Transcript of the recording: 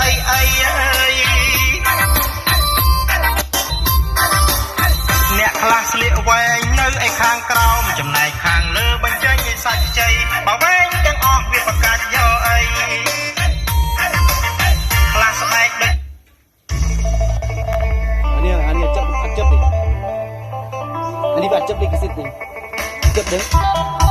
អីអីអ្នកខ្លះស្លៀកវែងនៅឯខាងក្រោមចំណែកខាងលើបញ្ចេញឯសាច់ជ័យបើវែងទាំងអស់វាប្រកាសយកអីខ្លះស្បែកដឹកអានេះអានេះចាប់អត់ចាប់នេះអានេះវាអត់ចាប់នេះគឺសិតនេះចាប់ទេ